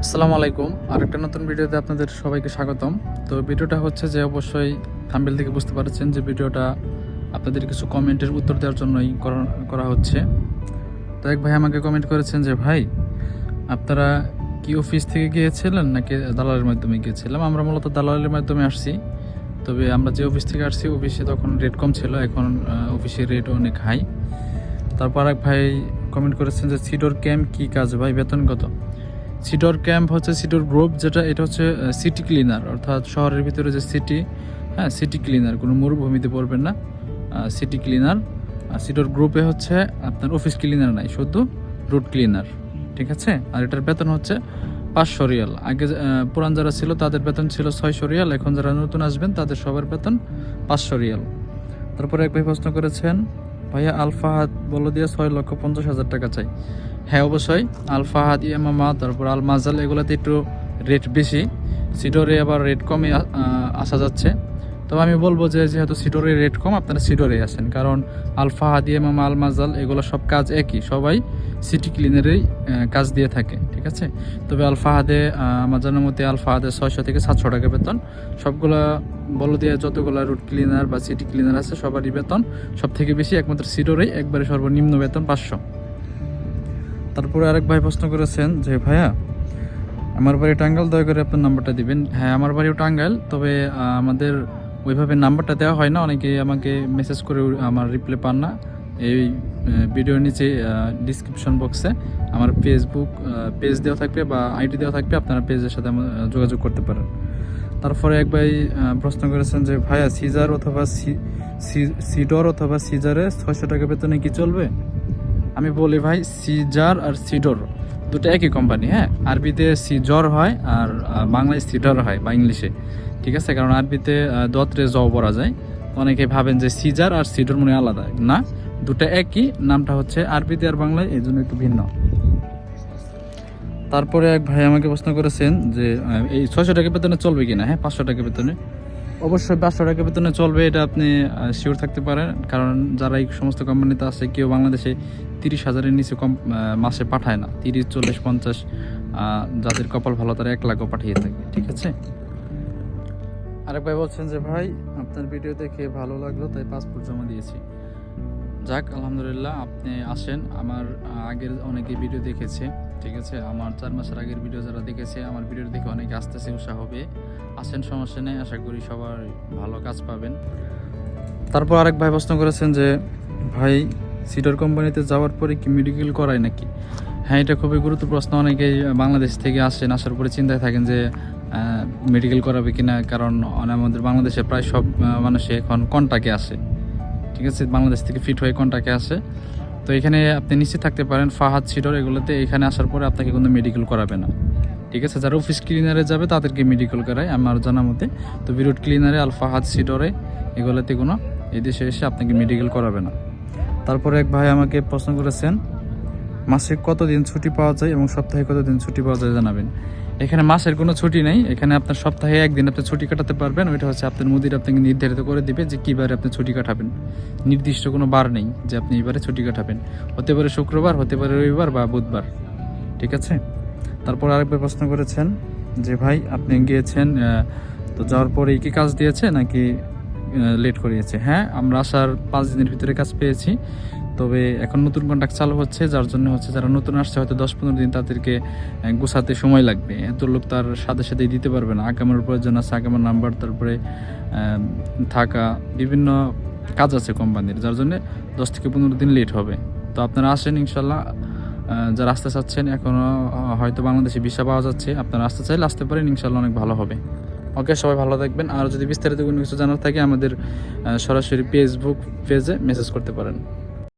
আসসালামু আলাইকুম। আরেকটা নতুন ভিডিওতে আপনাদের সবাইকে স্বাগতম। তো ভিডিওটা হচ্ছে যে অবশ্যই থাম্বেল থেকে বুঝতে পারছেন যে ভিডিওটা আপনাদের কিছু কমেন্টের উত্তর দেওয়ার জন্যই করা- করা হচ্ছে। তো এক ভাই আমাকে কমেন্ট করেছেন যে, ভাই, আপনারা কি অফিস থেকে গিয়েছিলেন নাকি দালালের মাধ্যমে গিয়েছিলাম আমরা মূলত দালালের মাধ্যমে আসছি। তবে আমরা যে অফিস থেকে আসছি অফিসে তখন রেট কম ছিল। এখন অফিসের রেট অনেক হাই তারপর এক ভাই কমেন্ট করেছেন যে, সিডোর ক্যাম্প কি কাজ ভাই? বেতন কত সিডোর ক্যাম্প হচ্ছে সিডর গ্রুপ যেটা এটা হচ্ছে সিটি ক্লিনার অর্থাৎ শহরের ভিতরে যে সিটি হ্যাঁ সিটি ক্লিনার কোনো মরুভূমিতে পড়বেন না সিটি ক্লিনার আর সিডর গ্রুপে হচ্ছে আপনার অফিস ক্লিনার নাই, শুধু রুট ক্লিনার ঠিক আছে? আর এটার বেতন হচ্ছে পাঁচশো রিয়াল। আগে পুরান যারা ছিল তাদের বেতন ছিল ছয়শো রিয়াল, এখন যারা নতুন আসবেন তাদের সবার বেতন পাঁচশো রিয়াল। তারপরে এক ভাই প্রশ্ন করেছেন, ভাইয়া আলফাহাদ বলো দিয়ে ছয় লক্ষ পঞ্চাশ হাজার টাকা চাই। হ্যাঁ অবশ্যই। আলফাহাদ, ইয়ামামা, তারপর আল মাজাল এগুলোতে একটু রেট বেশি। সিডোরে আবার রেট কমে আসা যাচ্ছে। তবে আমি বলব যে, যেহেতু সিডোরে রেট কম, আপনারা সিডোরে আসেন কারণ আলফাহাদ, ইয়ামামা আল মাজাল এগুলো সব কাজ একই। সবাই সিটি ক্লিনারেই কাজ দিয়ে থাকে, ঠিক আছে? তবে আলফাহাদে আমার জানার মতে আলফাহাদে ছয়শো থেকে সাতশো টাকা বেতন। সবগুলা বলো দিয়ে, যতগুলো রুট ক্লিনার বা সিটি ক্লিনার আছে, সবারই বেতন। সব থেকে বেশি একমাত্র সিডোরেই, একবারে সর্বনিম্ন বেতন পাঁচশো। তারপরে আরেক ভাই প্রশ্ন করেছেন যে, ভাইয়া, আমার বাড়ি টাঙ্গাইল, দয়া করে আপনার নাম্বারটা দিবেন। হ্যাঁ আমার বাড়িও টাঙ্গাইল, তবে আমাদের ওইভাবে নাম্বারটা দেওয়া হয় না। অনেকে আমাকে মেসেজ করে আমার রিপ্লাই পান না। এই ভিডিওর নিচে ডিসক্রিপশন বক্সে আমার ফেসবুক পেজ দেওয়া থাকবে বা আইডি দেওয়া থাকবে। আপনারা পেজের সাথে যোগাযোগ করতে পারেন। তারপরে এক ভাই প্রশ্ন করেছেন যে, ভাইয়া সিজার অথবা সিডর অথবা সিজারে ছয়শো টাকা বেতনে কি চলবে? আমি বলি ভাই সিজার আর সিডর, দুটো একই কোম্পানি হ্যাঁ? আরবিতে সিজর হয় আর বাংলায় সিডর হয় বা ইংলিশে, ঠিক আছে? কারণ আরবিতে দত্রে জ পড়া যায়। অনেকে ভাবেন যে সিজার আর সিডর মনে আলাদা। না, দুটো একই, নামটা হচ্ছে আরবিতে আর বাংলায় এই জন্য একটু ভিন্ন। তারপরে এক ভাই আমাকে প্রশ্ন করেছেন যে এই ছয়শো টাকা বেতনে চলবে কিনা হ্যাঁ? পাঁচশো টাকা বেতনে। অবশ্যই পাঁচশো টাকা বেতনে চলবে, এটা আপনি শিওর থাকতে পারেন। কারণ যারা এই সমস্ত কোম্পানিতে আছে, কেউ বাংলাদেশে তিরিশ হাজারের নিচে কম মাসে পাঠায় না। তিরিশ, চল্লিশ, পঞ্চাশ যাদের কপাল ভালো, তারা এক লাখও পাঠিয়ে থাকে, ঠিক আছে? আরেক ভাই বলছেন যে, ভাই, আপনার ভিডিও দেখে ভালো লাগল, তাই পাসপোর্ট জমা দিয়েছি। যাক, আলহামদুলিল্লাহ আপনি আসেন। আমার আগের অনেকে ভিডিও দেখেছে, ঠিক আছে? আমার চার মাসের আগের ভিডিও যারা দেখেছে, আমার ভিডিও দেখে অনেকে আসতেছে উৎসাহ হবে আসেন, সমস্যা নেই, আশা করি সবার ভালো কাজ পাবেন। তারপর আরেক ভাই প্রশ্ন করেছেন যে, ভাই, সিডর কোম্পানিতে যাওয়ার পরে কি মেডিকেল করায় নাকি? হ্যাঁ এটা খুবই গুরুত্ব প্রশ্ন। অনেকেই বাংলাদেশ থেকে আসেন, আসার পরে চিন্তায় থাকেন যে মেডিকেল করাবে কিনা, কারণ আমাদের বাংলাদেশে প্রায় সব মানুষই এখন কন্টাকে আসে ঠিক আছে, বাংলাদেশ থেকে ফিট হয়ে কন্টাকে আসে তো এখানে আপনি নিশ্চিত থাকতে পারেন, ফাহাদ, সিডর এগুলোতে এখানে আসার পরে আপনাকে কোনো মেডিকেল করাবে না। ঠিক আছে, যারা অফিস ক্লিনারে যাবে তাদেরকে মেডিকেল করায় আমার জানা মতে। তো বিরুট ক্লিনারে আল ফাহাদ, সিডরে এগুলোতে কোনো এদেশে দেশে এসে আপনাকে মেডিকেল করাবে না। তারপরে এক ভাই আমাকে প্রশ্ন করেছেন মাসে কতদিন ছুটি পাওয়া যায় এবং সপ্তাহে কতদিন ছুটি পাওয়া যায় জানাবেন। এখানে মাসের কোনো ছুটি নেই। এখানে আপনার সপ্তাহে একদিন আপনি ছুটি কাটাতে পারবেন। ওইটা হচ্ছে আপনার মুদির আপনাকে নির্ধারিত করে দিবে যে কীবারে আপনি ছুটি কাটাবেন। নির্দিষ্ট কোনো বার নেই যে আপনি এবারে ছুটি কাটাবেন। হতে পারে শুক্রবার, হতে পারে রবিবার বা বুধবার। ঠিক আছে? তারপর আরেকবার প্রশ্ন করেছেন যে, ভাই, আপনি গিয়েছেন তো যাওয়ার পরে কি কাজ দিয়েছে নাকি লেট করিয়েছে? হ্যাঁ আমরা আসার পাঁচ দিনের ভিতরে কাজ পেয়েছি। তবে এখন নতুন কন্ট্রাক্ট চালু হচ্ছে, যার জন্য হচ্ছে যারা নতুন আসছে হয়তো দশ পনেরো দিন তাদেরকে গুছাতে সময় লাগবে। এত লোক তার সাথে সাথেই দিতে পারবে না। আগামের প্রয়োজন আছে, আগামের নাম্বার তারপরে থাকা বিভিন্ন কাজ আছে কোম্পানির যার জন্য দশ থেকে পনেরো দিন লেট হবে। তো আপনারা আসেন ইনশাল্লাহ যারা আসতে চাচ্ছেন এখনও হয়তো বাংলাদেশে ভিসা পাওয়া যাচ্ছে। আপনারা আসতে চাইলে আসতে পারেন ইনশাল্লাহ অনেক ভালো হবে। ওকে, সবাই ভালো থাকবেন। আর যদি বিস্তারিত কোনো কিছু জানার থাকে, আমাদের সরাসরি ফেসবুক পেজে মেসেজ করতে পারেন।